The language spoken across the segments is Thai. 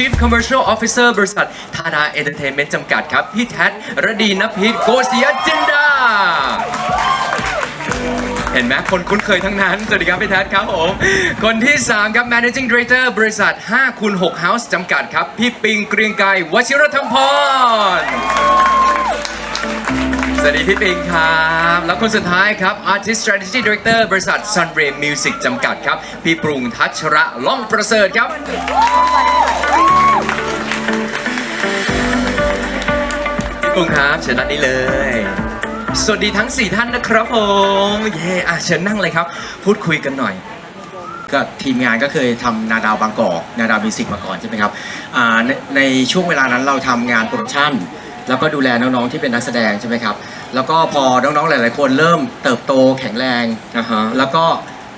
Chief Commercial Officer บริษัทธาดาเอนเตอร์เทนเมนต์จำกัดครับ พี่แท็ดระดีนพิษโกศยจินดา เห็นไหมคนคุ้นเคยทั้งนั้น สวัสดีครับพี่แท็ดครับผม คนที่ 3 ครับ Managing Director บริษัท5คูณ6 House จำกัดครับ พี่ปิงเกรียงไกรวชิรธรรมพร วัสดีพี่ปิงครับ แล้วคนสุดท้ายครับ Artist Strategy Director บริษัท Sunray Music จำกัดครับ พี่ปรุงทัชระล่องประเสริฐครับ พี่ปรุงครับเชิญด้านนี้เลย สวัสดีทั้ง 4 ท่านนะครับผม เย่อะเชิญนั่งเลยครับ พูดคุยกันหน่อย ก็ทีมงานก็เคยทำนาดาวบางกอกนาดาวมิวสิกมาก่อนใช่ไหมครับอ่าในในช่วงเวลานั้นเราทำงานโปรดักชั่น แล้วก็ดูแลน้องๆที่เป็นนักแสดงใช่ไหมครับ แล้วก็พอน้องๆหลาย ๆ คนเริ่มเติบโตแข็งแรง อ่าฮะ แล้วก็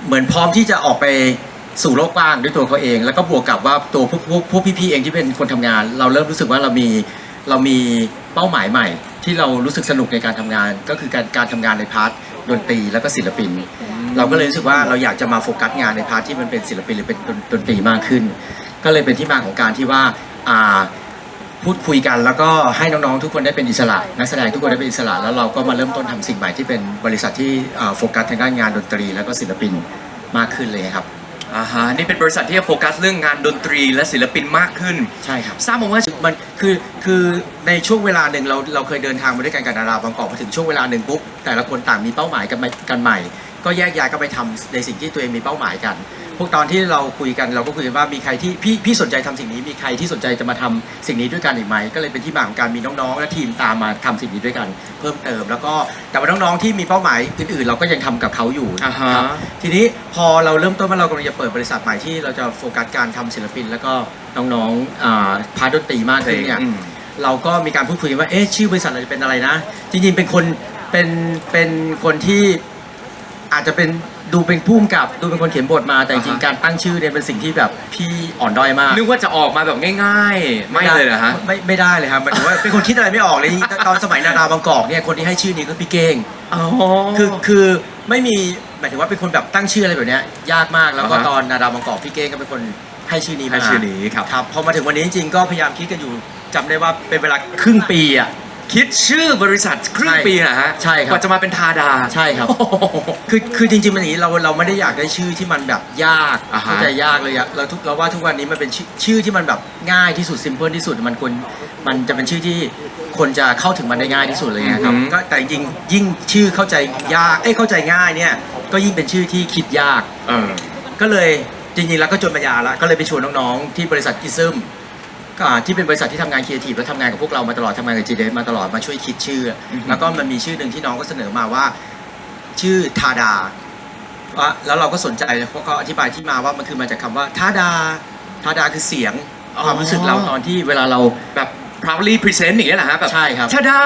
เหมือนพร้อมที่จะออกไปสู่โลกกว้างด้วยตัวเขาเอง แล้วก็บวกกับว่าตัวพวกพวกพวกพี่ๆเองที่เป็นคนทำงาน เราเริ่มรู้สึกว่าเรามีเรามีเป้าหมายใหม่ ที่เรารู้สึกสนุกในการทำงาน ก็คือการการทำงานในพาร์ทดนตรีแล้วก็ศิลปิน เราก็เลยรู้สึกว่าเราอยากจะมาโฟกัสงานในพาร์ทที่มันเป็นศิลปินหรือเป็นดนดนตรีมากขึ้น ก็เลยเป็นที่มาของการที่ว่าอ่า พูดคุยกันแล้วก็ให้น้องๆทุกคนได้เป็นอิสระนักแสดงทุกคนได้เป็นอิสระแล้วเราก็มาเริ่มต้นทำสิ่งใหม่ที่เป็นบริษัทที่อ่าโฟกัสทางด้านงานดนตรี แล้วก็ศิลปินมากขึ้นเลยครับอ่าฮะนี่เป็นบริษัทที่จะโฟกัสเรื่องงานดนตรีและศิลปินมากขึ้นใช่ครับทราบมาว่ามันคือคือในช่วงเวลาหนึ่งเราเราเคยเดินทางมาด้วยกันกับดาราบางกอกพอถึงช่วงเวลาหนึ่งปุ๊บแต่ละคนต่างมีเป้าหมายกันไปกันใหม่ ก็แยกย้ายกันไปทำในสิ่งที่ตัวเองมีเป้าหมายกัน พวกตอนที่เราคุยกันเราก็คุยกันว่ามีใครที่พี่พี่สนใจทำสิ่งนี้มีใครที่สนใจจะมาทำสิ่งนี้ด้วยกันอีกไหมก็เลยเป็นที่มาของการมีน้องๆ และทีมตามมาทำสิ่งนี้ด้วยกัน เพิ่มเติม แล้วก็แต่ว่าน้องๆที่มีเป้าหมายอื่นๆ เราก็ยังทำกับเขาอยู่อ่าฮะครับทีนี้พอเราเริ่มต้นว่าเรากำลังจะเปิดบริษัทใหม่ที่เราจะโฟกัสการทำศิลปิน แล้วก็น้องๆอ่าพาร์ทดนตรีมากขึ้นเนี่ยอืมเราก็มีการพูดคุยกันว่าเอ๊ะชื่อบริษัทเราจะเป็นอะไรนะ จริงๆเป็นคนเป็นเป็นคนที่ อาจจะเป็นดูเป็นผู้กำกับดูเป็นคนเขียนบทมาแต่จริงอ่าฮะๆการตั้งชื่อเนี่ยเป็นสิ่งที่แบบพี่อ่อนด้อยมากนึกว่าจะออกมาแบบง่าย ๆ ไม่เลยเหรอฮะ ไม่ไม่ได้เลยครับหมายถึงว่าเป็นคนคิดอะไรไม่ออกเลยตอนสมัยนาดาวบางกอกเนี่ยคนที่ให้ชื่อนี้ก็พี่เก้งอ๋อคือคือไม่มีหมายถึงว่าเป็นคนแบบตั้งชื่ออะไรแบบเนี้ยยากมากแล้วก็อ่าฮะ ตอนนาดาวบางกอกพี่เก้งก็เป็นคนให้ชื่อนี้มาให้ชื่อนี้ครับ ครับพอมาถึงวันนี้จริงๆก็พยายามคิดกันอยู่จำได้ว่าเป็นเวลาครึ่งปีอะ คิดชื่อบริษัทครึ่งใช่ปีนะฮะใช่ครับกว่าจะมาเป็นทาดา ใช่ครับโอ้โหคือคือจริงๆมันอย่างนี้เราเราไม่ได้อยากได้ชื่อที่มันแบบยากอ่าฮะเข้าใจยากเลยอะเราทุกเราว่าทุกวันนี้มันเป็นชื่อชื่อที่มันแบบง่ายที่สุดซิมเพิลที่สุดมันควรมันจะเป็นชื่อที่คนจะเข้าถึงมันได้ง่ายที่สุดเลยนะครับก็แต่จริงๆยิ่งชื่อเข้าใจยากเอ้ยเข้าใจง่ายเนี่ยก็ยิ่งเป็นชื่อที่คิดยาก เออ ก็เลยจริงๆแล้วก็จนปัญญาละก็เลยไปชวนน้องๆที่บริษัทกิซึมก็ อ่าที่เป็นบริษัทที่ทำงานครีเอทีฟและทำงานกับพวกเรามาตลอดทำงานกับจีเดมาตลอดมาช่วยคิดชื่อออฮึแล้วก็มันมีชื่อหนึ่งที่น้องก็เสนอมาว่า ชื่อทาดาว่าแล้วเราก็สนใจเลยเพราะเขาอธิบายที่มาว่ามันคือมาจากคำว่าทาดาทาดาคือเสียงอ๋อความรู้สึกเราตอนที่เวลาเราแบบ proudly present อย่างเงี้ยเหรอฮะแบบใช่ครับทาดา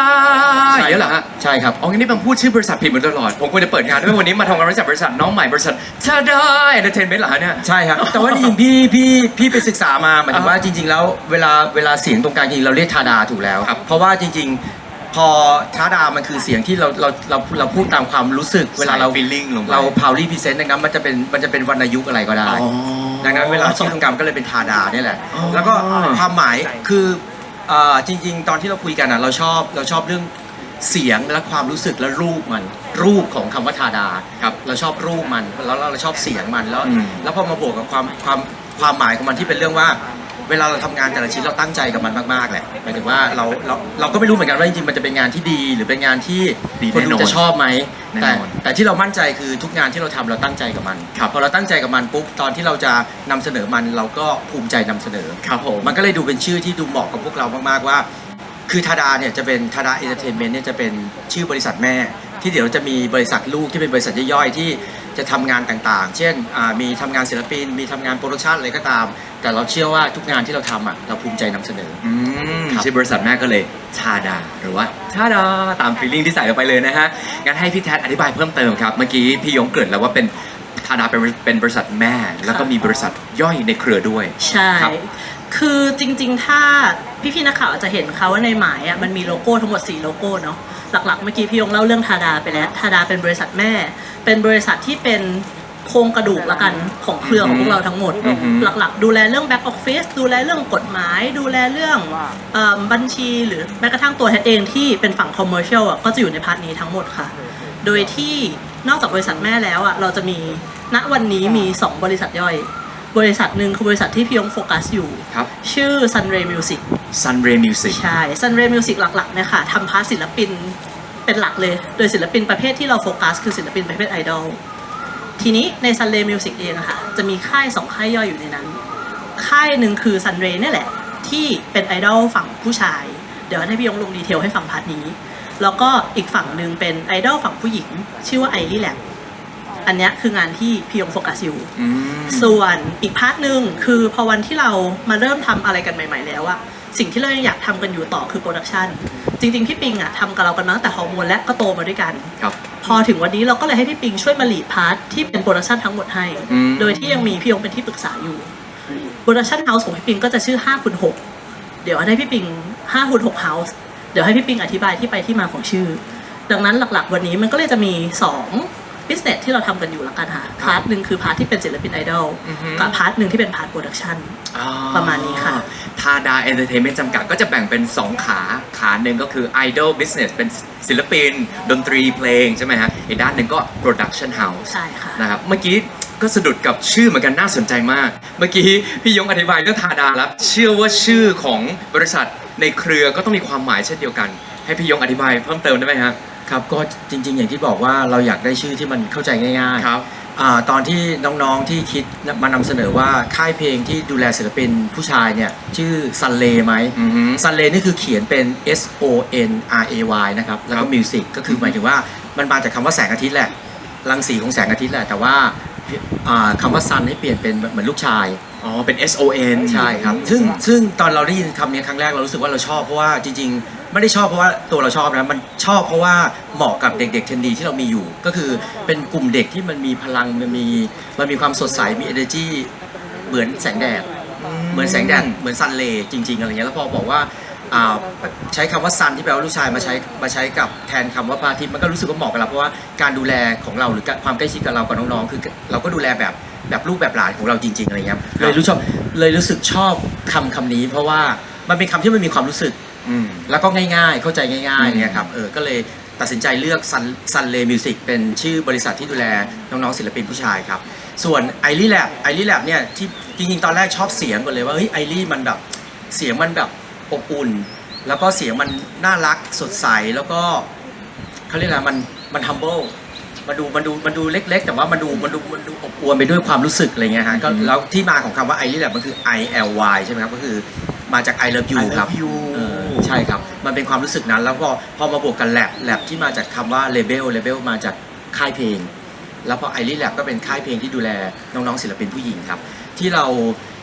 อย่างเงี้ยเหรอฮะใช่ครับ อ๋องั้นนี่ผมพูดชื่อบริษัทผิดมาตลอด ผมควรจะเปิดงานด้วยวันนี้มาทำงานบริษัทบริษัทน้องใหม่บริษัททาดาเอนเตอร์เทนเมนต์เหรอฮะเนี่ย ใช่ครับ แต่ว่าจริงๆพี่พี่พี่ไปศึกษามาหมายถึงว่าจริง ๆ แล้วเวลาเวลาเสียงตรงกลางจริงๆเราเรียกทาดาถูกแล้ว ครับเพราะว่าจริง ๆ พอทาดามันคือเสียงที่เราเราเราเราพูดตามความรู้สึกเวลาเราใส่ feeling ลงไป เรา powerly present ดังนั้นมันจะเป็นมันจะเป็นวรรณยุกต์อะไรก็ได้อ๋อดังนั้นเวลาชื่อตรงกลางก็เลยเป็นทาดาเนี่ยแหละอ๋อแล้วก็ความหมายคือเอ่อจริง ๆ ตอนที่เราคุยกันอะเราชอบเราชอบเรื่องเสียงและความรู้สึกและรูปมัน รูปของคำว่าทาดาครับเราชอบรูปมันแล้วเราชอบเสียงมันแล้ว อืม แล้วพอมาบวกกับความความความหมายของมันที่เป็นเรื่องว่า เวลาเราทำงานแต่ละชิ้นเราตั้งใจกับมันมากๆแหละหมายถึงว่าเราเราเราก็ไม่รู้เหมือนกันว่าจริงๆมันจะเป็นงานที่ดีหรือเป็นงานที่ดีคนแน่นดูอนจะชอบไหมแน่แต่นอนแต่ที่เรามั่นใจคือทุกงานที่เราทำเราตั้งใจกับมันครับ พอเราตั้งใจกับมันปุ๊บตอนที่เราจะนำเสนอมันเราก็ภูมิใจนำเสนอ ครับผม มันก็เลยดูเป็นชื่อที่ดูเหมาะกับพวกเรามาก ๆ ว่า คือทาดาเนี่ยจะเป็นทาดาเอนเตอร์เทนเมนต์เนี่ยจะเป็นชื่อบริษัทแม่ ที่เดี๋ยวจะมีบริษัทลูกที่เป็นบริษัทย่อยๆที่ จะทำงานต่างๆ เช่นอ่ามีทำงานศิลปิน มีทำงานโปรดักชันอะไรก็ตาม แต่เราเชื่อว่าทุกงานที่เราทำอะเราภูมิใจนำเสนออืมครับชื่อบริษัทแม่ก็เลยทาดา หรือว่าทาดาตามฟีลลิ่งที่ใส่ลงไปเลยนะฮะงั้นให้พี่แท็ดอธิบายเพิ่มเติมครับ เมื่อกี้พี่ยงเกริดแล้วว่าเป็นทาดาเป็นเป็นบริษัทแม่ แล้วก็มีบริษัทย่อยในเครือด้วยใช่ ครับคือจริง ๆ ถ้าพี่ๆนักข่าวอาจจะเห็นเขาว่าในหมายอะมันมีโลโก้ทั้งหมด 4 โลโก้เนาะหลักๆ เมื่อกี้พี่ยงเล่าเรื่องทาดาไปแล้วทาดาเป็นบริษัทแม่ เป็นบริษัทที่เป็นโครงกระดูกละกันของเครือของพวกเราทั้งหมด อือฮึ หลักๆ ดูแลเรื่องแบ็กออฟฟิศดูแลเรื่องกฎหมาย ดูแลเรื่องเออบัญชีหรือแม้กระทั่งตัวแทนเองที่เป็นฝั่งคอมเมอร์เชียลก็จะอยู่ในพาร์ทนี้ทั้งหมดค่ะ โดยที่นอกจากบริษัทแม่แล้วอะเราจะมีณวันนี้มี 2 บริษัทย่อย บริษัทหนึ่งคือบริษัทที่พี่ยงโฟกัสอยู่ ครับ ชื่อ Sunray Music Sunray Music ใช่ Sunray Music หลักๆเนี่ยค่ะทำพาร์ทศิลปินเป็นหลักเลย โดยศิลปินประเภทที่เราโฟกัส คือศิลปินประเภทไอดอลทีนี้ใน Sunray Music เองอะค่ะจะมีค่ายสองค่ายย่อยอยู่ในนั้น ค่ายหนึ่งคือ Sunray เนี่ยแหละ ที่เป็นไอดอลฝั่งผู้ชาย เดี๋ยวให้พี่ยงลงดีเทลให้ฟังพาร์ทนี้ แล้วก็อีกฝั่งหนึ่งเป็นไอดอลฝั่งผู้หญิง ชื่อว่าไอรีแลบ อันเนี้ยคืองานที่พี่ยงโฟกัสอยู่ อืม ส่วนอีกพาร์ทหนึ่งคือพอวันที่เรามาเริ่มทำอะไรกันใหม่ ๆ แล้วอะสิ่งที่เรายังอยากทำกันอยู่ต่อคือโปรดักชันจริงๆพี่ปิงอะทำกับเรากันมาตั้งแต่ฮอร์โมนและก็โตมาด้วยกัน ครับ พอถึงวันนี้เราก็เลยให้พี่ปิงช่วยมาลีดพาร์ทที่เป็นโปรดักชันทั้งหมดให้ อืม โดยที่ยังมีพี่ยงเป็นที่ปรึกษาอยู่โปรดักชันเฮาส์ของพี่ปิงก็จะชื่อ5คูณ6เดี๋ยวให้พี่ปิง5คูณ6 House เดี๋ยวให้พี่ปิงอธิบายที่ไปที่มาของชื่อ ดังนั้นหลักๆ วันนี้มันก็เลยจะมี 2 business ที่เราทำกันอยู่ละกันค่ะ พาร์ทหนึ่งคือพาร์ทที่เป็นศิลปินไอดอลอือฮึกับพาร์ทหนึ่งที่เป็นพาร์ทโปรดักชันอ่ประมาณนี้ค่ะทาดาเอนเตอร์เทนเมนต์จำกัดก็จะแบ่งเป็น 2 ขา ขาหนึ่งก็คือ Idol Business เป็นศิลปิน ดนตรีเพลงใช่ไหมฮะ อีกด้านหนึ่งก็ Production House ใช่ค่ะนะครับเมื่อกี้ก็สะดุดกับชื่อเหมือนกันน่าสนใจมาก เมื่อกี้พี่ยงอธิบายเรื่องทาดาแล้วเชื่อว่าชื่อของบริษัทในเครือก็ต้องมีความหมายเช่นเดียวกัน ให้พี่ยงอธิบายเพิ่มเติมได้ไหมฮะ ครับก็จริง ๆ อย่างที่บอกว่าเราอยากได้ชื่อที่มันเข้าใจง่ายๆครับอ่าตอนที่น้องๆที่คิดมานำเสนอว่าค่ายเพลงที่ดูแลศิลปินผู้ชายเนี่ยชื่อซันเลไหมอือฮึ ซันเลนี่คือเขียนเป็น S O N R A Y นะครับแล้วครัก็บมิวสิกก็คือหมายถึงว่ามันมาจากคำว่าแสงอาทิตย์แหละรังสีของแสงอาทิตย์แหละแต่ว่าอ่าคำว่าซันให้เปลี่ยนเป็นเหมือนลูกชาย อ๋อ เป็น S O N ใช่ครับ ซึ่งซึ่งตอนเราได้ยินคำนี้ครั้งแรกเรารู้สึกว่าเราชอบเพราะว่าจริง ๆ ไม่ได้ชอบเพราะว่าตัวเราชอบนะ มันชอบเพราะว่าเหมาะกับเด็กๆเทนดีที่เรามีอยู่ ก็คือเป็นกลุ่มเด็กที่มันมีพลัง มันมีมันมีความสดใส มี energy เหมือนแสงแดด เหมือนแสงแดด เหมือนซันเลย์จริง ๆ อะไรเงี้ย แล้วพอบอกว่าอ่าใช้คำว่าซันที่แปลว่าลูกชายมาใช้มาใช้กับแทนคำว่าพระอาทิตย์มันก็รู้สึกว่าเหมาะกับเราเพราะว่าการดูแลของเราหรือความใกล้ชิดกับเรากับน้องๆคือเราก็ดูแลแบบ แบบลูกแบบหลานของเราจริง ๆอะไรเงี้ยเลยรู้ชอบเลยรู้สึกชอบคำคำนี้ เพราะว่ามันเป็นคำที่มันมีความรู้สึก อืม แล้วก็ง่ายๆ เข้าใจง่ายอืม ๆเนี่ยครับเออก็เลยตัดสินใจเลือก Sun Sun Lay Music เป็นชื่อบริษัทที่ดูแลน้องๆศิลปินผู้ชายครับ ส่วน i อ l ี Lab i อ l ี Lab เนี่ยที่จริงๆตอนแรกชอบเสียงก่อนเลยว่าเฮ้ยไอรีมันแบบเสียงมันแบบอบอุ่น แล้วก็เสียงมันน่ารักสดใสแล้วก็เขาเรียกอะไรมันมัน humble มันดูมันดูมันดูเล็ก ๆ แต่ว่ามันดูมันดูมันดูอบอวลไปด้วยความรู้สึกอะไรเงี้ยฮะก็อืมแล้วที่มาของคำว่า i อ l ี Lab มันคือ I L Y ใช่ไหมครับก็คือมาจาก I love you I love ครับ you เออใช่ครับ มันเป็นความรู้สึกนั้น แล้วพอพอมาบวกกันแลบแลบที่มาจากคำว่าเลเบลเลเบลมาจากค่ายเพลง แล้วพอไอรีแลบก็เป็นค่ายเพลงที่ดูแลน้องๆศิลปินผู้หญิงครับ ที่เรา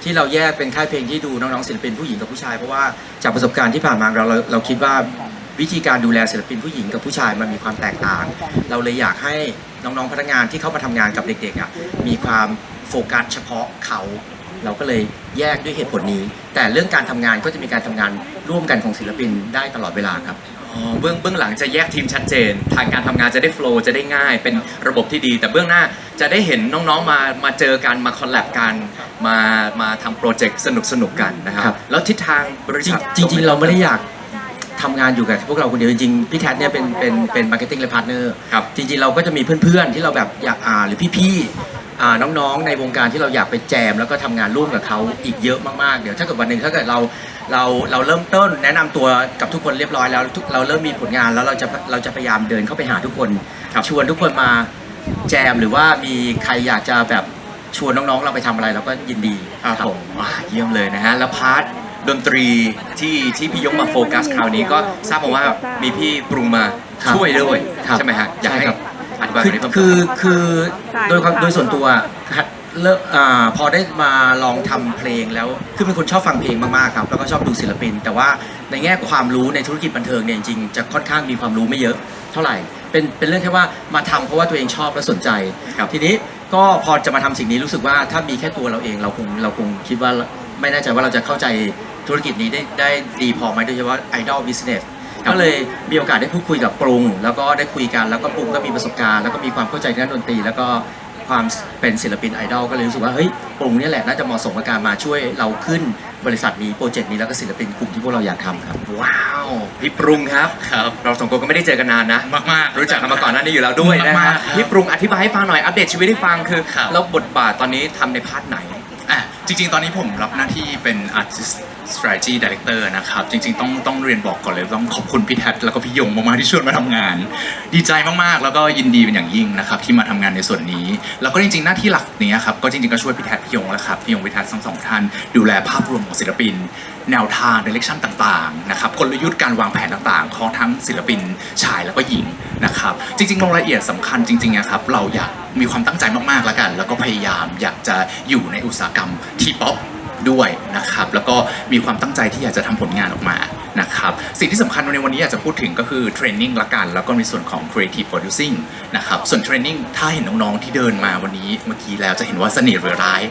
ที่เราแยกเป็นค่ายเพลงที่ดูน้องๆศิลปินผู้หญิงกับผู้ชาย เพราะว่าจากประสบการณ์ที่ผ่านมาเราเราเราคิดว่า วิธีการดูแลศิลปินผู้หญิงกับผู้ชายมันมีความแตกต่าง เราเลยอยากให้น้องๆพนักงานที่เข้ามาทำงานกับเด็กๆอะมีความโฟกัสเฉพาะเขา เราก็เลยแยกด้วยเหตุผลนี้ แต่เรื่องการทำงานก็จะมีการทำงานร่วมกันของศิลปินได้ตลอดเวลาครับอ๋อเบื้องเบื้องหลังจะแยกทีมชัดเจน ทางการทำงานจะได้โฟล์จะได้ง่าย เป็นระบบที่ดี แต่เบื้องหน้าจะได้เห็นน้องๆมามาเจอกันมาคอลแลบกันมามาทำโปรเจกต์สนุกสนุกๆกันนะคครัรับบแล้วทิศทางบริษัทจริงจริงๆเราไม่ได้อยาก ทำงานอยู่กับพวกเราคนเดียวจริงๆพี่แท็เนี่ยเป็นเป็นเป็นมาร์เก็ตติ้งและพาร์ทเนอร์ครับ จริงๆเราก็จะมีเพื่อนๆที่เราแบบอยากอ่าหรือพี่ๆอ่าน้องๆในวงการที่เราอยากไปแจม แล้วก็ทำงานร่วมกับเขาอีกเยอะมากๆเดี๋ยวถ้าเกิดวันหนึ่งถ้าเกิดเราเราเราเริ่มต้นแนะนำตัวกับทุกคนเรียบร้อยแล้วทุกเราเริ่มมีผลงานแล้วเราจะเราจะพยายามเดินเข้าไปหาทุกคนครับ ชวนทุกคนมาแจมหรือว่ามีใครอยากจะแบบชวนน้องๆเราไปทำอะไรเราก็ยินดีครับผม อ่าเยี่ยมเลยนะฮะ แล้วพาร์ท ดนตรีที่ที่พี่ยกมาโฟกัสคราวนี้ก็ทราบมาว่ามีพี่ปรุงมาครับช่วยด้วยครับใช่ไหมฮะอยากให้ใช่ครับ อธิบายคือตรงนี้เพิ่มเติมคือคือใช่โดยความค่ะโดยส่วนตัวครับเลิกอ่าพอได้มาลองทำเพลงแล้วคือเป็นคนชอบฟังเพลงมากๆครับแล้วก็ชอบดูศิลปิน แต่ว่าในแง่ความรู้ในธุรกิจบันเทิงเนี่ยจริงๆจะค่อนข้างมีความรู้ไม่เยอะเท่าไหร่ เป็นเป็นเรื่องแค่ว่ามาทำเพราะว่าตัวเองชอบและสนใจครับ ทีนี้ก็พอจะมาทำสิ่งนี้รู้สึกว่าถ้ามีแค่ตัวเราเองเราคงเราคงคิดว่าไม่แน่ใจว่าเราจะเข้าใจ ธุรกิจนี้ได้ได้ดีพอไหมโดยเฉพาะไอดอลบิสเนสก็เลยมีโอกาสได้พูดคุยกับปรุง แล้วก็ได้คุยกันแล้วก็ปรุงก็มีประสบการณ์ แล้วก็มีความเข้าใจในด้านดนตรี แล้วก็คความเป็นศิลปินไอดอลก็เลยรู้สึกว่าเฮ้ยปรุงเนี่ยแหละน่าจะเหมาะสมกับการมาช่วยเราขึ้นบริษัทนี้โปรเจกต์นี้แล้วก็ศิลปินกลุ่มที่พวกเราอยากทำครับ ว้าวพี่ปรุงครับ ครับ เราสองคนก็ไม่ได้เจอกันนานนะ มากๆ รู้จักกันมาก่อนหน้านี้อยู่แล้วด้วยนะมาฮะกๆครับพี่ปรุงอธิบายให้ฟังหน่อยอัปเดตชีวิตให้ฟังคือครับ แล้วบทบาทตอนนี้ทำในพาร์ทไหน อะจริงๆ ตอนนี้ผมรับหน้าที่เป็น Artist Strategy Director นะครับ จริง ๆ ต้องต้องเรียนบอกก่อนเลยต้องขอบคุณพี่แท็แล้วก็พี่ยงมากๆที่ชวนมาทำงาน ดีใจมากๆ แล้วก็ยินดีเป็นอย่างยิ่งนะครับที่มาทำงานในส่วนนี้ แล้วก็จริงๆ หน้าที่หลักเนี้ยครับก็จริงๆ ก็ช่วยพี่แท็พี่ยงแหละครับพี่ยงพี่แท็ทั้งสองท่านดูแลภาพรวมของศิลปิน แนวทาง direction ต่างๆนะครับกลยุทธ์การวางแผนต่างๆ ของทั้งศิลปินชายแล้วก็หญิงนะครับจริงๆรายละเอียดสำคัญจริงๆนะครับเราอยากมีความตั้งใจมากๆแล้วกัน แล้วก็พยายามอยากจะอยู่ในอุตสาหกรรมทีป๊อป ด้วยนะครับ แล้วก็มีความตั้งใจที่อยากจะทำผลงานออกมานะครับสิ่งที่สำคัญในวันนี้อยากจะพูดถึงก็คือเทรนนิ่งละกัน แล้วก็ในส่วนของ creative producing นะครับส่วนเทรนนิ่งถ้าเห็นน้องๆที่เดินมาวันนี้เมื่อกี้แล้วจะเห็นว่าเสน่ห์หรือร้าย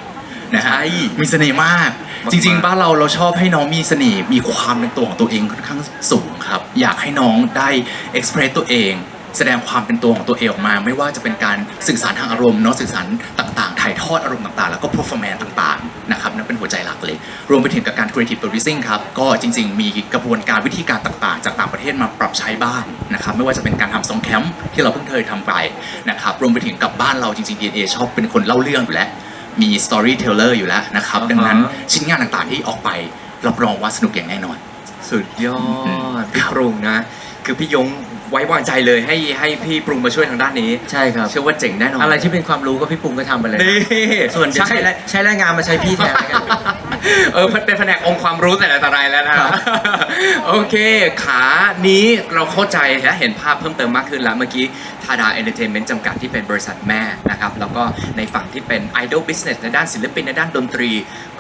นะฮะใช่มีเสน่ห์มากมากๆจริง ๆ บ้านเราเราชอบให้น้องมีเสน่ห์มีความเป็นตัวของตัวเองค่อนข้างสูงครับ อยากให้น้องได้เอ็กเพรสตัวเอง แสดงความเป็นตัวของตัวเองออกมา ไม่ว่าจะเป็นการสื่อสารทางอารมณ์เนาะสื่อสารต่างๆ ถ่ายทอดอารมณ์ต่างๆ แล้วก็ performance ต่างๆนะครับนั่นเป็นหัวใจหลักเลย รวมไปถึงกับการ creative producing ครับ ก็จริง ๆ มีกระบวนการวิธีการต่างๆ จากต่างประเทศมาปรับใช้บ้างนะครับไม่ว่าจะเป็นการทำซองแคมป์ที่เราเพิ่งเคยทำไปนะครับรวมไปถึงกับบ้านเราจริงๆ DNA ชอบเป็นคนเล่าเรื่องอยู่แล้วมี storyteller อยู่แล้วนะครับอ่าฮะดังนั้นชิ้นงานต่างๆที่ออกไปรับรองว่าสนุกอย่างแน่นอน สุดยออืดมพี่ครับปรุงนะ คือพี่ยง ไว้วางใจเลยให้ให้พี่ปรุงมาช่วยทางด้านนี้ใช่ครับ เชื่อว่าเจ๋งแน่นอนอะไรที่เป็นความรู้ก็พี่ปรุงก็ทำไปเลย นี่ส่วนจะใช่ใช้แรงใช้แรงงานมาใช้พี่แทนแล้วกัน เออเป็นแผนกองค์ความรู้แต่ละแต่ไรแล้วนะครับโอเค ขานี้เราเข้าใจและเห็นภาพเพิ่มเติมมากขึ้นแล้วเมื่อกี้ทาดาเอนเตอร์เทนเมนต์จำกัดที่เป็นบริษัทแม่นะครับ แล้วก็ในฝั่งที่เป็น Idol Business ในด้านศิลปินในด้านดนตรี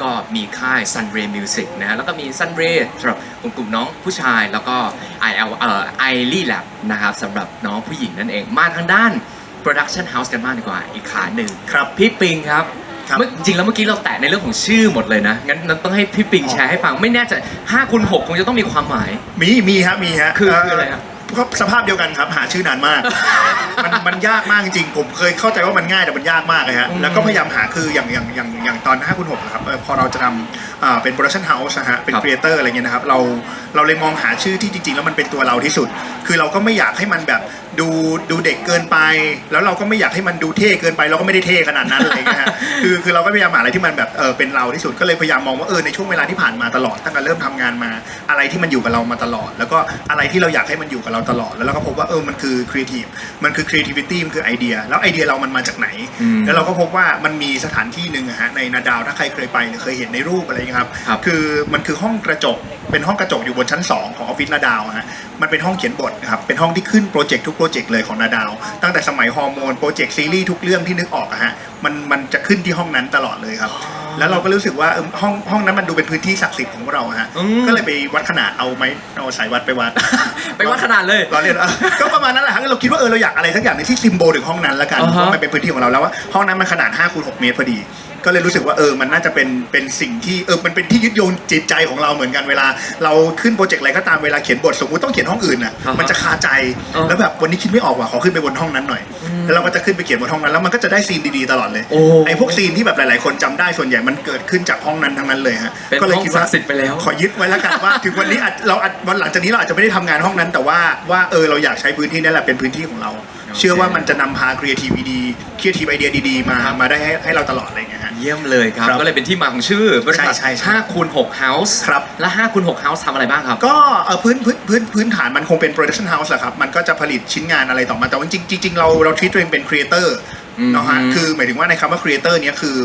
ก็มีค่าย Sunray Music นะฮะแล้วก็มี Sunray สำหรับกลุ่มน้องผู้ชาย แล้วก็ IL เอ่อ i l y Lab นะครับสำหรับน้องผู้หญิงนั่นเองมาทางด้าน Production House กันมากดีกว่าอีกขาหนึ่งครับพี่ปิงครับ ครับ เมื่อจริงๆแล้วเมื่อกี้เราแตะในเรื่องของชื่อหมดเลยนะงั้นงั้นต้องให้พี่ปิงแชร์ให้ฟัง ไม่แน่ใจ5คูณ6คงจะต้องมีความหมาย มีมีฮะมีฮะคือเคืออะไรครับก็สภาพเดียวกันครับ หาชื่อนานมาก มันมันยากมากจริงๆผมเคยเข้าใจว่ามันง่ายแต่มันยากมากเลยฮะอืมแล้วก็พยายามหาคืออย่างอย่างอย่างอย่างตอน5คุณ6ครับเอ่อพอเราจะทำอ่าเป็นโปรดักชันเฮาส์นะฮะเป็นครับครีเอเตอร์อะไรเงี้ยนะครับเราเราเลยมองหาชื่อที่จริง ๆ แล้วมันเป็นตัวเราที่สุด คือเราก็ไม่อยากให้มันแบบดูดูเด็กเกินไป แล้วเราก็ไม่อยากให้มันดูเท่เกินไป เราก็ไม่ได้เท่ขนาดนั้นอะไรเงี้ยฮะคือคือเราก็พยายามหาอะไรที่มันแบบเออเป็นเราที่สุดก็เลยพยายามมองว่าเออในช่วงเวลาที่ผ่านมาตลอดตั้งแต่เริ่มทำงานมา อะไรที่มันอยู่กับเรามาตลอด แล้วก็อะไรที่เราอยากให้มันอยู่กับเราตลอดแล้วเราก็พบว่าเออมันคือครีเอทีฟมันคือ creativity มันคือไอเดีย แล้วไอเดียเรามันมาจากไหนอืมแล้วเราก็พบว่ามันมีสถานที่หนึ่งอะฮะในนาดาวถ้าใครเคยไปหรือเคยเห็นในรูปอะไรเงี้ยครับครับคือมันคือห้องกระจกเป็นห้องกระจกอยู่บนชั้น 2 ของออฟฟิศนาดาวอะฮะ มันเป็นห้องเขียนบทนะครับเป็นห้องที่ขึ้นโปรเจกต์ทุกโปรเจกต์เลยของนาดาว ตั้งแต่สมัยฮอร์โมนโปรเจกต์ซีรีส์ทุกเรื่องที่นึกออกอะฮะมันมันจะขึ้นที่ห้องนั้นตลอดเลยครับ แล้วเราก็รู้สึกว่าเออห้องห้องนั้นมันดูเป็นพื้นที่ศักดิ์สิทธิ์ของเราอะฮะอืม ก็เลยไปวัดขนาดเอาไม้เอาสายวัดไปวัด ไปวัดขนาดเลย เราเรียนเออก็ประมาณนั้นแหละครับเราคิดว่าเออเราอยากอะไรสักอย่างหนึงที่ซิมโบลถึงห้องนั้นละกันอ่าฮะเพราะมันเป็นพื้นที่ของเราแล้วว่าห้องนั้นมันขนาด5คูณ6เมตรพอดี ก็เลยรู้สึกว่าเออมันน่าจะเป็นเป็นสิ่งที่เออมันเป็นที่ยึดโยงจิตใจของเราเหมือนกันเวลา เราขึ้นโปรเจกต์อะไรก็ตามเวลาเขียนบทสมมติต้องเขียนห้องอื่นอะอ่าฮะมันจะคาใจอ่าแล้วแบบวันนี้คิดไม่ออกว่ะขอขึ้นไปบนห้องนั้นหน่อยแล้วเราก็จะขึ้นไปเขียนบนห้องนั้นแล้วมันก็จะได้ซีนดีๆตลอดเลยโอ้ไอ้พวกซีนที่แบบหลายๆ คนจำได้ส่วนใหญ่มันเกิดขึ้นจากห้องนั้นทั้งนั้นเลยฮะเป็นก็เลยห้องคิดศัว่ากดิ์สิทธิ์ไปแล้วขอยึดไว้แล้วกันว่าถึงวันนี้อาจเราอาจวันหลังจากนี้เราอาจจะไม่ได้ทำงานห้องนั้น แต่ว่าว่าเออเราอยากใช้พื้นที่นั่นแหละเป็นพื้นที่ของเรา เชื่อว่ามันจะนำพาครีเอทีฟดีครีเอทีฟไอเดียดีๆ มาครับมาได้ให้ให้เราตลอดอะไรอย่างเงี้ยฮะ เยี่ยมเลยครับ ครับก็เลยเป็นที่มาของชื่อบริษัทใช่ใช่ใช่5คูณ6 House ครับ และ5คูณ6 House ทำอะไรบ้างครับ ก็เอ่อพื้นพื้นพื้นพื้นฐานมันคงเป็น production house แหละครับ มันก็จะผลิตชิ้นงานอะไรต่อมา แต่ว่าจริงๆจริงๆเราเราทีตัวเองเป็น creator อืมเนาะฮะ คือหมายถึงว่าในคำว่า creator เนี้ยคือ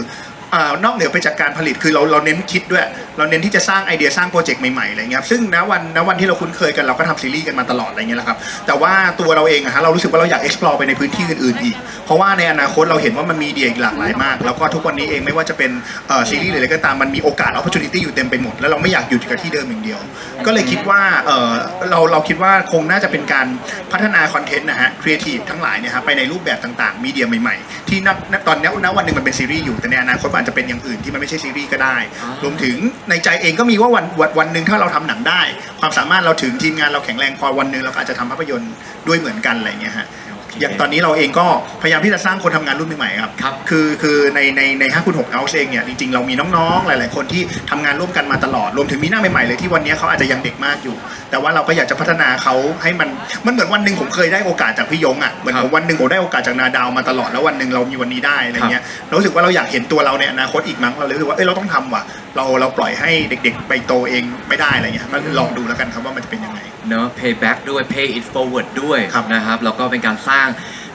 อ่านอกเหนือไปจากการผลิตคือเราเราเน้นคิดด้วย เราเน้นที่จะสร้างไอเดียสร้างโปรเจกต์ใหม่ๆอะไรเงี้ยครับซึ่งณวันณวันที่เราคุ้นเคยกันเราก็ทำซีรีส์กันมาตลอดอะไรเงี้ยแหละครับแต่ว่าตัวเราเองอะฮะเรารู้สึกว่าเราอยาก explore ไปในพื้นที่อื่นๆอีก เพราะว่าในอนาคตเราเห็นว่ามันมีเดียอีกหลากหลายมาก แล้วก็ทุกวันนี้เองไม่ว่าจะเป็นเอ่อซีรีส์หรืออะไรก็ตามมันมีโอกาส opportunity อยู่เต็มไปหมด แล้วเราไม่อยากหยุดกับที่เดิมอย่างเดียว ก็เลยคิดว่าเอ่อเราเราคิดว่าคงน่าจะเป็นการพัฒนาคอนเทนต์นะฮะครีเอทีฟทั้งหลายเนี่ยฮะไปในรูปแบบต่างๆมีเดียใหม่ๆที่ณณตอนนี้ณวันหนึ่งมันเป็นซีรีส์อยู่แต่ในอนาคตมันอาจจะเป็นอย่างอื่นที่มันไม่ใช่ซีรีส์ก็ได้อ๋อรวมถึงในใจเองก็มีว่าวันวันวันหนึ่งถ้าเราทำหนังได้ ความสามารถเราถึงทีมงานเราแข็งแรงพอวันหนึ่งเราก็อาจจะทำภาพยนตร์ด้วยเหมือนกันอะไรเงี้ยฮะโอเคอย่างตอนนี้เราเองก็พยายามที่จะสร้างคนทำงานรุ่นใหม่ๆครับ ครับ คือคือในในใน5คูณ6 House เองเนี่ยจริงๆ เรามีน้องๆ หลายๆ คนที่ทำงานร่วมกันมาตลอด รวมถึงมีหน้าใหม่ๆ เลยที่วันนี้เขาอาจจะยังเด็กมากอยู่แต่ว่าเราก็อยากจะพัฒนาเขาให้มันมันเหมือนวันหนึ่งผมเคยได้โอกาสจากพี่ยงอะเหมือนครับผมวันหนึ่งผมได้โอกาสจากนาดาวมาตลอดแล้ววันหนึ่งเรามีวันนี้ได้อะไรเงี้ยเรารู้สึกว่าเราอยากเห็นตัวเราในอนาคตอีกมั้งเราเลยรู้สึกว่าเอ้ยเราต้องทำว่ะ เราเราปล่อยให้เด็ก ๆ ไปโตเองไม่ได้อะไรเงี้ยก็ลองดูแล้วกันครับว่ามันจะเป็นยังไงเนอะ payback ด้วย pay it forward ด้วยครับนะครับแล้วก็เป็นการสร้าง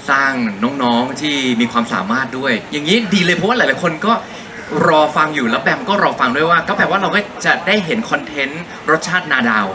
สร้างน้องๆที่มีความสามารถด้วย อย่างนี้ดีเลยเพราะว่าหลายๆคนก็รอฟังอยู่แล้วแบมก็รอฟังด้วยว่า ก็แปลว่าเราก็จะได้เห็นคอนเทนต์รสชาตินาดาว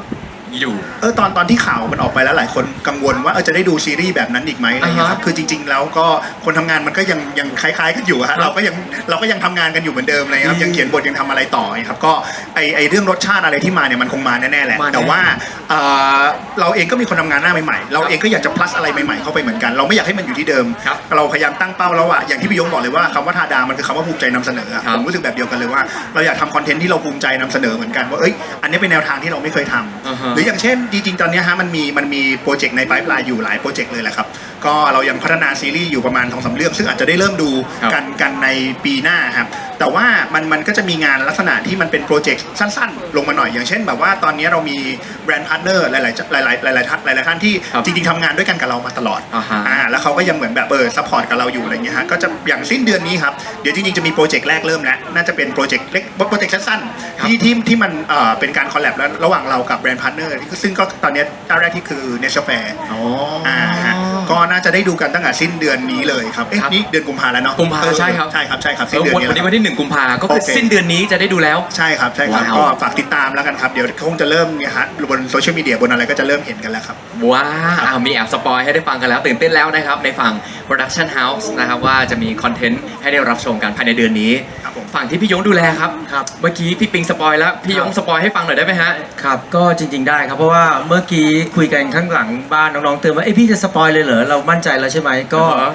อยู่ เออตอนตอนที่ข่าวมันออกไปแล้วหลายคนกังวลว่าเออจะได้ดูซีรีส์แบบนั้นอีกไหมอะไรเงี้ยครับอ่าฮะคือจริง ๆ แล้วก็คนทำงานมันก็ยังยังคล้าย ๆ กันอยู่ครัฮะบเราก็ยังเราก็ยังทำงานกันอยู่เหมือนเดิมเลยครับอืมยังเขียนบทยังทำอะไรต่อครับก็ไอไอเรื่องรสชาติอะไรที่มาเนี่ยมันคงมาแน่ๆแหละมาแน่ แต่ว่าเอ่อเราเองก็มีคนทำงานหน้าใหม่ๆเราเองก็อยากจะ plus อะไรใหม่ๆเข้าไปเหมือนกัน เราไม่อยากให้มันอยู่ที่เดิม ครับเราพยายามตั้งเป้าแล้วอะอย่างที่พี่ยงบอกเลยว่าคำว่าทาดามันคือคำว่าภูมิใจนำเสนออะครับ ผมรู้สึกแบบเดียวกันเลยว่าเราอยากทำคอนเทนต์ที่เราภูมิใจนำเสนอเหมือนกันว่าเอ้ยอันนี้เป็นแนวทางที่เราไม่เคยทำ อ่าฮะหรืออย่างเช่นจริงๆตอนเนี้ยฮะมันมีมันมีโปรเจกต์ในไ i ์ไลน์อยู่หลายโปรเจกต์เลยแหละครับ ก็เรายังพัฒนาซีรีส์อยู่ประมาณสองสาเรื่อง ซึ่งอาจจะได้เริ่มดูครับ กันกันในปีหน้าครับแต่ว่ามันมันก็จะมีงานลักษณะที่มันเป็นโปรเจกต์สั้นๆ ลงมาหน่อยอย่างเช่น แบบว่าตอนนี้เรามีแบรนด์พาร์ทเนอร์หลายๆหลายๆหลายๆท่านหลายๆท่านที่ครับจริงๆทำงานด้วยกันกับเรามาตลอดอ่าฮะ อ่าแล้วเขาก็ยังเหมือนแบบเออซัพพอร์ตกับเราอยู่อะไรเงี้ยฮะก็จะอย่างสิ้นเดือนนี้ครับเดี๋ยวจริงๆจะมีโปรเจกต์แรกเริ่มแล้วน่าจะเป็นโปรเจกต์เล็กโปรเจกต์สั้นครับๆที่ที่ที่มันเอ่อเป็นการคอลแลบแล้วระหว่างเรากับแบรนด์พาร์ทเนอร์ซึ่งก็ตอนเนี้ยเจ้าแรกที่คือเนชั่นแฟร์อ๋ออ่าฮะ ก็น่าจะได้ดูกันตั้งแต่สิ้นเดือนนี้เลยครับเอ๊ะครับนี่เดือนกุมภาแล้วเนาะกุมภาเออใช่ครับ ใช่ครับใช่ครับเอสิ้นอเดือนวันนี้วันนี้แล้ว วันที่หนึ่งกุมภาก็คือโอเค สิ้นเดือนนี้จะได้ดูแล้ว ใช่ครับใช่ครับว้าว ก็ฝากติดตามแล้วกันครับเดี๋ยวคงจะเริ่มเนี่ยฮะบนโซเชียลมีเดียบนอะไรก็จะเริ่มเห็นกันแล้วครับ ว้าวมีแอบสปอยให้ได้ฟังกันแล้วตื่นเต้นแล้วนะครับ ในฝั่ง Production House นะครับว่าจะมีคอนเทนต์ให้ได้รับชมกันภายในเดือนนี้ครับ ผม ฝั่งที่พี่ยงดูแลครับ ครับ เมื่อกี้พี่ปิงสปอยแล้ว พี่ยงสปอยให้ฟังหน่อยได้ไหมฮะ ครับก็จริง ๆได้ครับเพราะว่าเมื่อกี้คุยกันข้างหลังบ้านน้องๆเตือนว่าเอ้ยพี่จะสปอยเลยเหรอเรามั่นใจแล้วใช่ไหมก็อ่าฮะ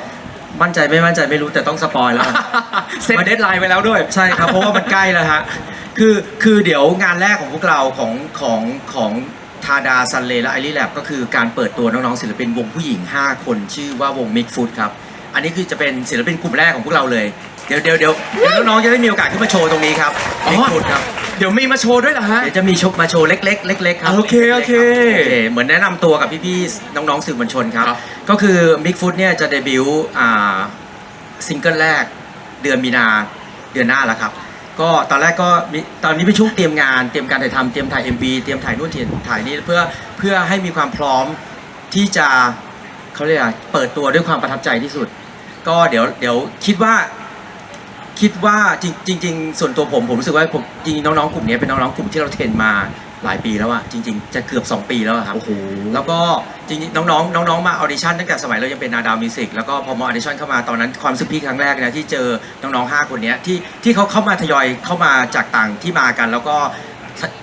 มั่นใจไม่มั่นใจไม่รู้แต่ต้องสปอยแล้วกัน เซ็นเดทไลน์ไว้แล้วด้วย ใช่ครับ เพราะว่ามันใกล้แล้วฮะ คือคือเดี๋ยวงานแรกของพวกเราของของของทาดาซันเลและไอรีแลบก็คือการเปิดตัวน้องๆศิลปินวงผู้หญิง 5 คนชื่อว่าวงมิกฟูดครับ อันนี้คือจะเป็นศิลปินกลุ่มแรกของพวกเราเลยเดี๋ยวเดี๋ยวเดี๋ยวเดี๋ยวน้องๆจะได้มีโอกาสขึ้นมาโชว์ตรงนี้ครับอ๋อมิกฟูดครับเดี๋ยวมีมาโชว์ด้วยเหรอฮะ เดี๋ยวจะมีชกมาโชว์เล็กๆเล็กๆครับโอเคโอเคโอเค เหมือนแนะนำตัวกับพี่ๆน้องๆสื่อมวลชนครับ ครับ ก็คือมิกฟูดเนี่ยจะเดบิวต์อ่าซิงเกิลแรกเดือนมีนาเดือนหน้าแล้วครับ ก็ตอนแรกก็มีตอนนี้เป็นช่วงเตรียมงานเตรียมการถ่ายทำเตรียมถ่าย MV เตรียมถ่ายนู่นเตรียมถ่ายนี่เพื่อเพื่อให้มีความพร้อมที่จะเขาเรียกอะไรเปิดตัวด้วยความประทับใจที่สุด ก็เดี๋ยวเดี๋ยวคิดว่า คิดว่าจริงจริงๆส่วนตัวผมผมรู้สึกว่าผมจริงๆน้องๆกลุ่มนี้เป็นน้องๆกลุ่มที่เราเทรนมาหลายปีแล้วอะจริง ๆ จะเกือบ 2 ปีแล้วอะครับโอ้โหแล้วก็จริงๆน้องๆน้องๆมาออดิชั่นตั้งแต่สมัยเรายังเป็นนาดาวมิวสิกแล้วก็พอมาออดิชั่นเข้ามาตอนนั้นความรู้สึกพี่ครั้งแรกนะที่เจอน้องๆห้าคนเนี้ยที่ที่เขาเข้ามาทยอยเข้ามาจากต่างที่มากัน แล้วก็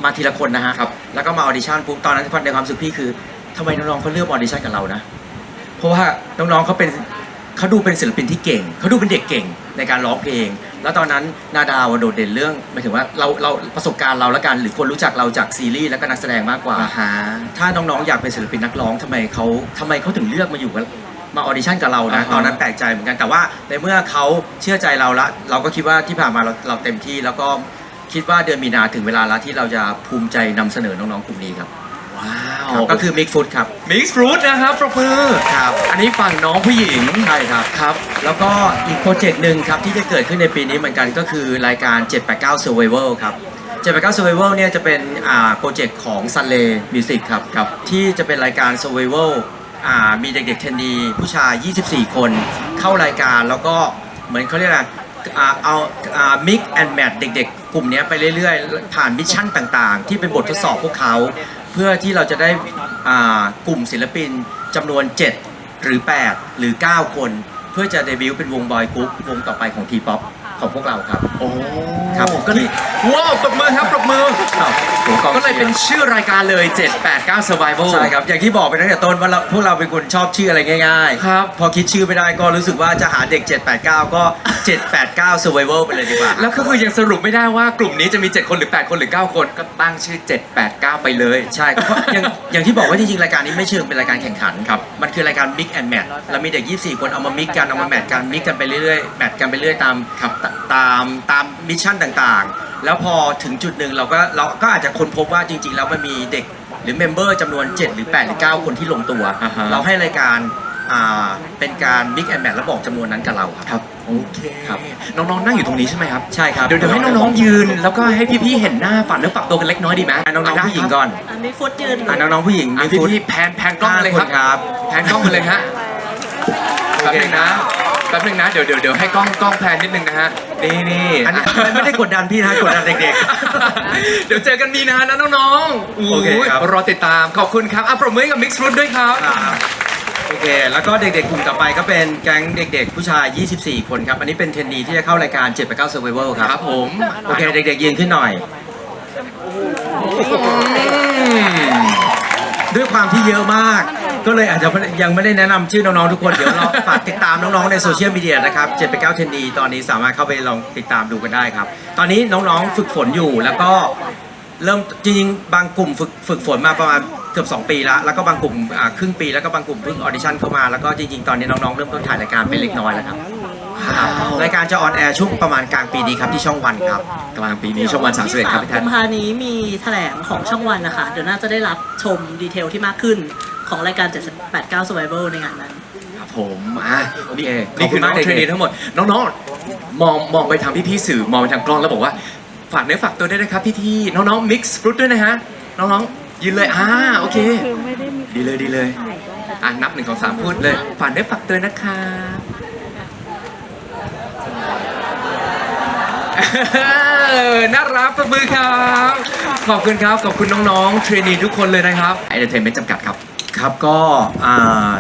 มาทีละคนนะฮะครับแล้วก็มาออดิชั่นปุ๊บตอนนั้นในความรู้สึกพี่คือทำไมน้องๆเขาเลือกมาออดิชั่นกับเรานะเพราะว่าน้องๆเขาเป็นเขาดูเป็นศิลปินที่เก่งเขาดูเป็นเด็กเก่งในการร้องเพลง แล้วตอนนั้นนาดาวอะโดดเด่นเรื่องหมายถึงว่าเราเราประสบการณ์เราละกันหรือคนรู้จักเราจากซีรีส์แล้วก็นักแสดงมากกว่าอ่าฮะถ้าน้องๆอยากเป็นศิลปินนักร้องทำไมเขาทำไมเขาถึงเลือกมาอยู่กับมาออดิชั่นกับเรานะ อ่าฮะ ตอนนั้นแปลกใจเหมือนกันแต่ว่าในเมื่อเขาเชื่อใจเราละ เราก็คิดว่าที่ผ่านมาเราเราเต็มที่ แล้วก็คิดว่าเดือนมีนาถึงเวลาแล้วที่เราจะภูมิใจนำเสนอน้องๆกลุ่มนี้ครับ ว้าวครับก็คือมิกฟุตครับ มิกซ์ฟรุตนะครับปรบมือครับ อันนี้ฝั่งน้องผู้หญิง ใช่ครับครับ แล้วก็อีกโปรเจกต์หนึ่งครับที่จะเกิดขึ้นในปีนี้เหมือนกันก็คือรายการ 789 Survival ครับ 789 Survival เนี่ยจะเป็นอ่าโปรเจกต์ของ Sunlay Music ครับครับ ที่จะเป็นรายการ Survival อ่ามีเด็กๆเทนดี ผู้ชาย 24 คน เข้ารายการแล้วก็เหมือนเขาเรียกอะไรอ่าเอาอ่า mix and match เด็กๆ กลุ่มเนี้ยไปเรื่อยๆ ผ่านมิชชั่นต่างๆ ที่เป็นบททดสอบพวกเขา เพื่อที่เราจะได้อ่ากลุ่มศิลปินจำนวน 7 หรือ 8 หรือ 9 คน เพื่อจะเดบิวต์เป็นวงบอยกรุ๊ปวงต่อไปของทีป๊อป ของพวกเราครับ โอ้ครับก็เลยว้าวปรบมือครับปรบมือครับหัวกองก็เลยเป็นชียร์ชื่อรายการเลย 789 Survival ใช่ครับ อย่างที่บอกไปตั้งแต่ต้นว่าเราพวกเราเป็นคนชอบชื่ออะไรง่ายครับพอคิดชื่อไม่ได้ก็รู้สึกว่าจะหาเด็ก 789 ก็ 789 Survival ไปเลยดีกว่า แล้วก็คือยังสรุปไม่ได้ว่ากลุ่มนี้จะมี 7 คนหรือ 8 คนหรือ 9 คนก็ตั้งชื่อ 789 ไปเลย ใช่เพราะอย่างอย่างที่บอกว่าจริงๆ รายการนี้ไม่เชิงเป็นรายการแข่งขันครับ มันคือรายการ Mix and Match เรามีเด็ก 24 คนเอามามิกกัน เอามาแมทกันมิกกันไปเรื่อยๆ แมทกันไปเรื่อยตามครับ ตตามตามมิชชั่นต่างๆ แล้วพอถึงจุดหนึ่งเราก็เราก็อาจจะค้นพบว่าจริง ๆ แล้วมันมีเด็กหรือเมมเบอร์จำนวน 7 หรือ 8 หรือ 9 คนที่ลงตัว อ่าฮะ เราให้รายการอ่าเป็นการมิกแอนแมทแล้วบอกจำนวนนั้นกับเราครับครับโอเคครับน้องๆนั่งอยู่ตรงนี้ใช่ไหมครับ ใช่ครับเดี๋ยวเดี๋ยวให้น้องๆยืน แล้วก็ให้พี่ๆเห็นหน้าฝันเนื้อฝักตัวกันเล็กน้อยดีไหมอะน้องๆผู้หญิงก่อนอันนี้ฟุตยืนอะน้องๆผู้หญิงอะมีฟุตพี่ๆแพนแพนกล้องมาเลยครับ ห้าคนครับ แพนกล้องมาเลยฮะ แป๊บหนึงนะ แป๊บหนึงนะ เดี๋ยวเดี๋ยวเดี๋ยวให้กล้องกล้องแพนนิดนึงนะฮะ นี่นี่อันนี้มันไม่ได้กดดันพี่นะกดดันเด็กเดี๋ยวเจอกันมีนานะน้องๆโอเคครับ รอติดตาม ขอบคุณครับอะปรบมือให้กับ Mix Fruit ด้วยครับๆครับโอเค แล้วก็เด็กๆ กลุ่มต่อไปก็เป็นแก๊งเด็กๆ ผู้ชาย 24 คนครับ อันนี้เป็นเทรนนีที่จะเข้ารายการ789 Survival คครัรับบ ผมโอเค เด็กๆ ยืนขึ้นหน่อยด้วยความที่เยอะมาก ก็เลยอาจจะยังไม่ได้แนะนำชื่อน้องๆทุกคน เดี๋ยวเราฝากติดตามน้องๆในโซเชียลมีเดียนะครับ7 9เทนดีตอนนี้สามารถเข้าไปลองติดตามดูกันได้ครับ ตอนนี้น้องๆฝึกฝนอยู่แล้วก็เริ่มจริงๆบางกลุ่มฝึกฝึกฝนมาประมาณเกือบ2 ปีแล้วแล้วก็บางกลุ่มอ่าครึ่งปีแล้วก็บางกลุ่มเพิ่งออดิชั่นเข้ามาแล้วก็จริงๆตอนนี้น้องๆเริ่มต้นถ่ายรายการเป็นเล็กน้อยแล้วครับครับรายการจะออนแอร์ช่วงประมาณกลางปีนี้ครับที่ช่องวันครับ กลางปีนี้ช่องวันสามสิบเอ็ดครับพี่แทกุน มภานี้มีแถลงของช่องวันนะคะ เดี๋ยวน่าจะได้รับชมดีเทลที่มากขึ้น ของรายการ 789 Survival ในงานนั้น ครับผมอะโอเคนี่นี่คือน้องขอบคุณมากเทรนนีทั้งหมด น้องๆ มองมองไปทางพี่ๆสื่อมองไปทางกล้องแล้วบอกว่า ฝากเนื้อฝากตัวด้วยนะครับพี่ๆ น้องๆ mix fruit ด้วยนะฮะ น้องๆ ยืนเลยอ่าโอเคดีเลยดีเลย อะนับหนึ่งสองสามพูดเลย ฝากเนื้อฝากตัวนะครับ เออน่ารักประมือครับ ขอบคุณครับ ขอบคุณน้องๆ เทรนนีทุกคนเลยนะครับ ไอเดอร์เทนเมนต์จำกัดครับ ครับก็อ่า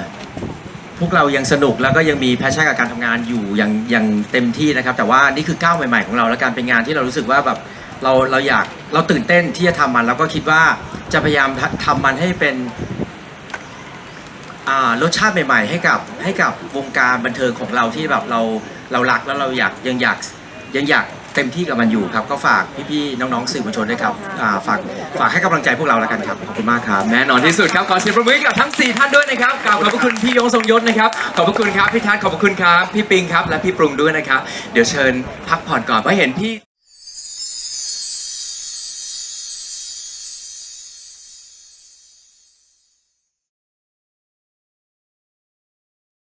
พวกเรายังสนุกแล้วก็ยังมีแพชชั่นกับการทำงานอยู่อย่างอย่างเต็มที่นะครับ แต่ว่านี่คือก้าวใหม่ๆของเรา และการเป็นงานที่เรารู้สึกว่าแบบเราเราอยากเราตื่นเต้นที่จะทำมัน แล้วก็คิดว่าจะพยายามทำทำมันให้เป็นอ่ารสชาติใหม่ ๆ ให้กับให้กับวงการบันเทิงของเราที่แบบเราเรารักแล้วเราอยากยังอยากยังอยาก เต็มที่กับมันอยู่ครับ ก็ฝากพี่ๆน้องๆสื่อมวลชนด้วยครับอ่าฝากฝากให้กำลังใจพวกเราแล้วกันครับขอบคุณมากครับ แน่นอนที่สุดครับ ขอเสียงปรบมือให้กับทั้ง 4 ท่านด้วยนะครับกราวขอบพระคุณพี่ยงทรงยศนะครับ ขอบพระคุณครับ พี่ทัศน์ขอบพระคุณครับ พี่ปิงครับ และพี่ปรุงด้วยนะครับ เดี๋ยวเชิญพักผ่อนก่อนเพราะเห็นพี่